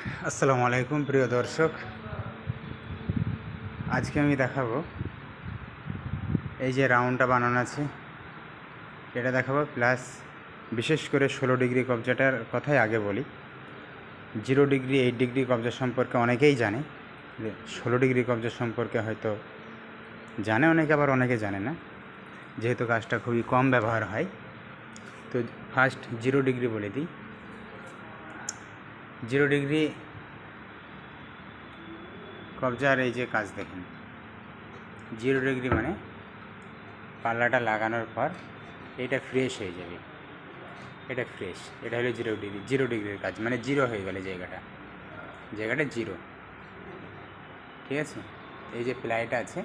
আসসালামু আলাইকুম, প্রিয় দর্শক। আজকে আমি দেখাবো এই যে রাউন্ডটা বানানো আছে। এটা দেখাবো, প্লাস বিশেষ করে ষোলো ডিগ্রি কবজাটার কথাই আগে বলি। জিরো ডিগ্রি, এইট ডিগ্রি কবজা সম্পর্কে অনেকেই জানে। ষোলো ডিগ্রি কবজা সম্পর্কে হয়তো জানে, অনেকে আবার অনেকে জানে না। যেহেতু কাজটা খুবই কম ব্যবহার হয়। তো ফার্স্ট জিরো ডিগ্রি বলে দিই। জিরো ডিগ্রি কবজার এই যে কাজ দেখেন, জিরো ডিগ্রি মানে পাল্লাটা লাগানোর পর এটা ফ্রেশ হয়ে যাবে। এটা ফ্রেশ এটা হলো জিরো ডিগ্রি, জিরো ডিগ্রির কাজ মানে জিরো হয়ে গেলে জায়গাটা। জায়গাটা জিরো। ঠিক আছে? এই যে প্লাইটা আছে,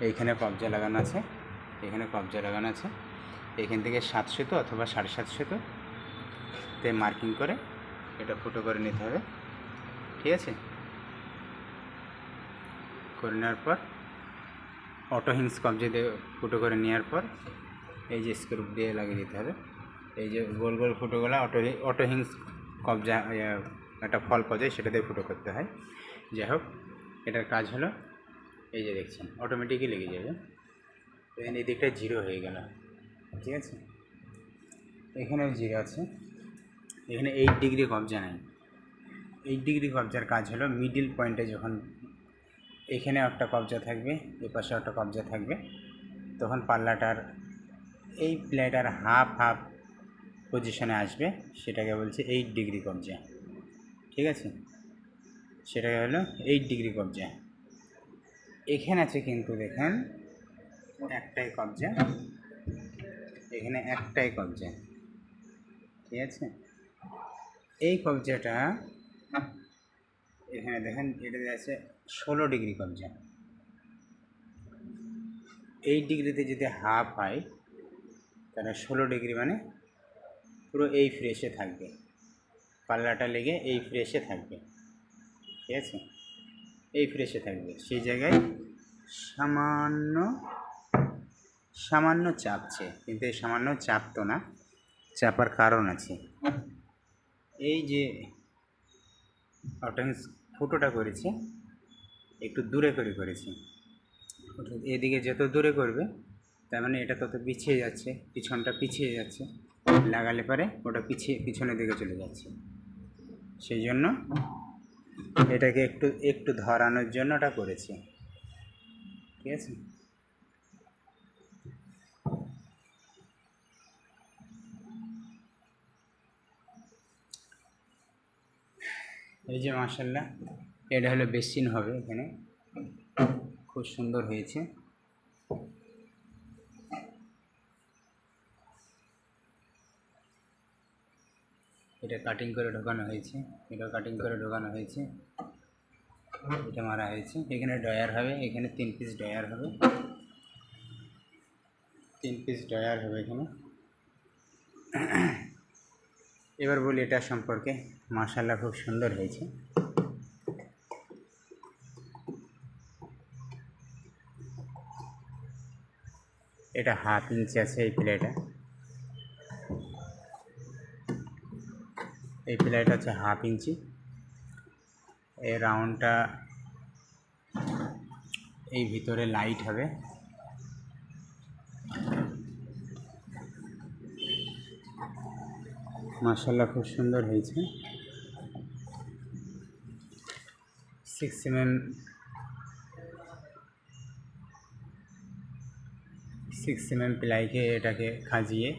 এইখানে কবজা লাগানো আছে, এখানে কবজা লাগানো আছে। এখান থেকে সাতশো তো অথবা সাড়ে সাতশো তো, তে মার্কিং করে এটা ফুটো করে নিতে হবে। ঠিক আছে? করে নেওয়ার পর অটো হিংস কবজে দিয়ে ফুটো করে নেওয়ার পর, এই যে স্ক্রুপ দিয়ে লাগিয়ে দিতে হবে। এই যে গোল গোল ফুটোগুলো অটো অটো হিংস কবজা একটা ফল পাওয়া যায় সেটা দিয়ে ফুটো করতে হয়। যাই হোক, এটার কাজ হলো, এই যে দেখছেন অটোমেটিকই লেগে যাবে। এই দিকটা জিরো হয়ে গেল। ঠিক আছে? এখানেও জিরো আছে। এখানে এইট ডিগ্রি কবজা নাই। এইট ডিগ্রি কবজার কাজ হলো মিডিল পয়েন্টে যখন এখানে একটা কবজা থাকবে, এ পাশে একটা কবজা থাকবে, তখন পাল্লাটার এই প্লেটার হাফ হাফ পজিশনে আসবে, সেটাকে বলছে এইট ডিগ্রি কবজা। ঠিক আছে? সেটাকে হলো এইট ডিগ্রি কবজা। এখানে আছে কিন্তু দেখেন একটাই কবজা। এখানে একটাই কবজা। ঠিক আছে? এই কবজাটা এখানে দেখেন, এটা আছে ষোলো ডিগ্রি কবজা এই ডিগ্রিতে যদি হাফ হয়, তাহলে ষোলো ডিগ্রি মানে পুরো এই ফ্রেশে থাকবে। পাল্লাটা লেগে এই ফ্রেশে থাকবে। ঠিক আছে? এই ফ্রেশে থাকবে। সেই জায়গায় সামান্য সামান্য চাপছে কিন্তু এই সামান্য চাপতো না, চাপার কারণ আছে। এই যে অটেন্স ফুটোটা করেছি, একটু দূরে করে করেছি। এদিকে যত দূরে করবে, তার মানে এটা তত পিছিয়ে যাচ্ছে, পিছনটা পিছিয়ে যাচ্ছে। লাগালে পরে ওটা পিছিয়ে, পিছনের দিকে চলে যাচ্ছে। সেই জন্য এটাকে একটু একটু ধরানোর জন্য ওটা করেছি। ঠিক আছে? এই যে মার্শাল্লাহ এটা হলো বেসিন হবে এখানে। খুব সুন্দর হয়েছে। এটা কাটিং করে ঢোকানো হয়েছে। এটা কাটিং করে ঢোকানো হয়েছে। এটা মারা হয়েছে। এখানে ডয়ার হবে, এখানে তিন পিস ডয়ার হবে। তিন পিস ডয়ার হবে এখানে। এবার বলি এটা সম্পর্কে। মাশাল্লাহ খুব সুন্দর হয়েছে। এটা হাফ ইঞ্চি আছে এই প্লেটা। এই প্লেট হচ্ছে হাফ ইঞ্চি। এই রাউন্ডটা এই ভিতরে লাইট হবে। মার্শাল্লাহ খুব সুন্দর হয়েছে। Six M six M M প্লাইকে এটাকে খাজিয়ে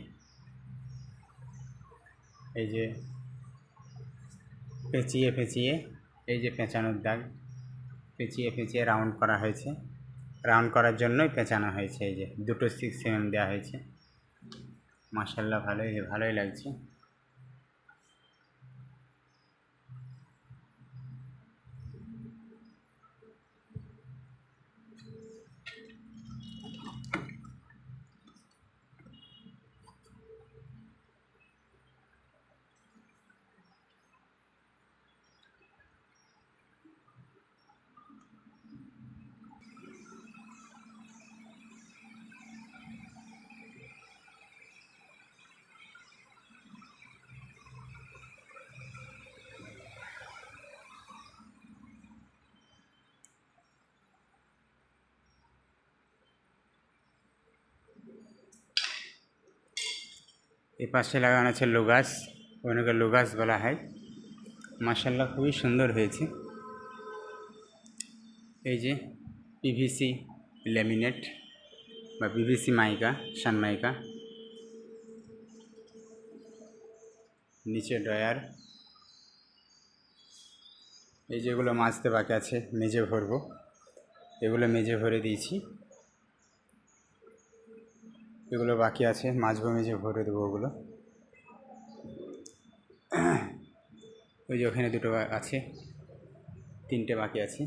এই যে পেঁচিয়ে পেঁচিয়ে, এই যে পেঁচানোর দাগ, পেঁচিয়ে পেঁচিয়ে রাউন্ড করা হয়েছে। রাউন্ড করার জন্যই পেঁচানো হয়েছে এই যে, দুটো সিক্স এম এম দেওয়া হয়েছে। মার্শাল্লাহ ভালোই ভালোই লাগছে। এই পাশে লাগানো আছে লোগাস ওনাকে লোগাস বলা হয়। মার্শাল্লাহ খুবই সুন্দর হয়েছে। এই যে পিভিসি ল্যামিনেট বা পিভিসি মাইকা সানমাইকা নিচে ড্রয়ার। এই যেগুলো মাছতে বাকি আছে, মেজে ভরবো। এগুলো মেজে ভরে দিয়েছি। এগুলো বাকি আছে মাঝভূমি যে ভরে দেবো ওগুলো। ওই যে ওখানে দুটো আছে, তিনটে বাকি আছে।